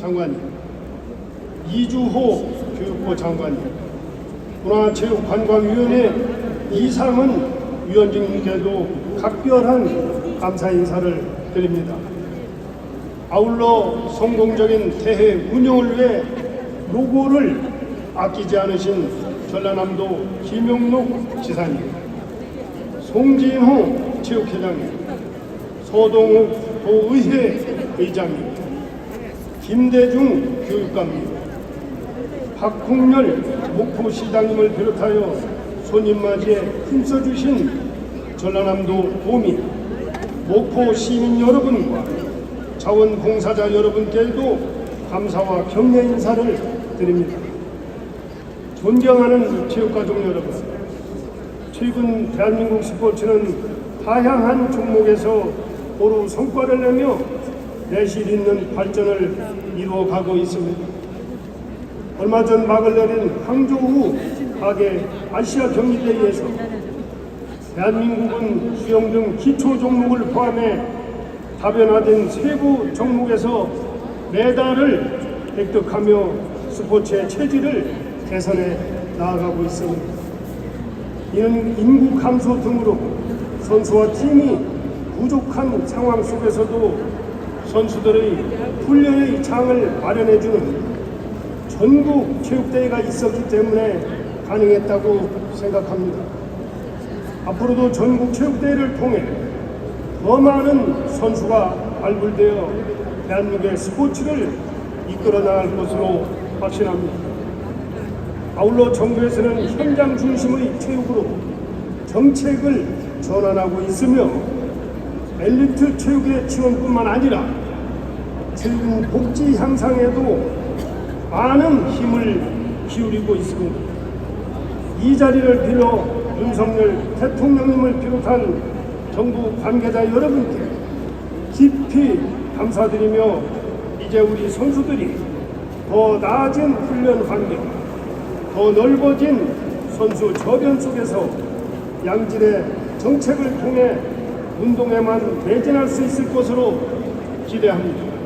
장관님, 이주호 교육부 장관님, 문화체육관광위원회 이상은 위원장님께도 각별한 감사 인사를 드립니다. 아울러 성공적인 대회 운영을 위해 노고를 아끼지 않으신 전라남도 김용록 지사님, 송진호 체육회장님, 서동욱 도의회 의장님, 김대중 교육감님, 박홍렬 목포시장님을 비롯하여 손님 맞이에 힘써주신 전라남도 도민, 목포 시민 여러분과 자원봉사자 여러분께도 감사와 격려 인사를 드립니다. 존경하는 체육가족 여러분, 최근 대한민국 스포츠는 다양한 종목에서 고루 성과를 내며 내실 있는 발전을 이루어가고 있습니다. 얼마 전 막을 내린 항저우 하계 아시아 경기대회에서 대한민국은 수영 등 기초 종목을 포함해 다변화된 세부 종목에서 메달을 획득하며 스포츠의 체질을 개선해 나아가고 있습니다. 이는 인구 감소 등으로 선수와 팀이 부족한 상황 속에서도 선수들의 훈련의 장을 마련해주는 전국 체육대회가 있었기 때문에 가능했다고 생각합니다. 앞으로도 전국 체육대회를 통해 더 많은 선수가 발굴되어 대한민국의 스포츠를 이끌어 나갈 것으로 확신합니다. 아울러 정부에서는 현장 중심의 체육으로 정책을 전환하고 있으며 엘리트 체육의 지원뿐만 아니라 체육 복지 향상에도 많은 힘을 기울이고 있습니다. 이 자리를 빌어 윤석열 대통령님을 비롯한 정부 관계자 여러분께 깊이 감사드리며 이제 우리 선수들이 더 나아진 훈련 환경, 더 넓어진 선수 저변 속에서 양질의 정책을 통해 운동에만 매진할 수 있을 것으로 기대합니다.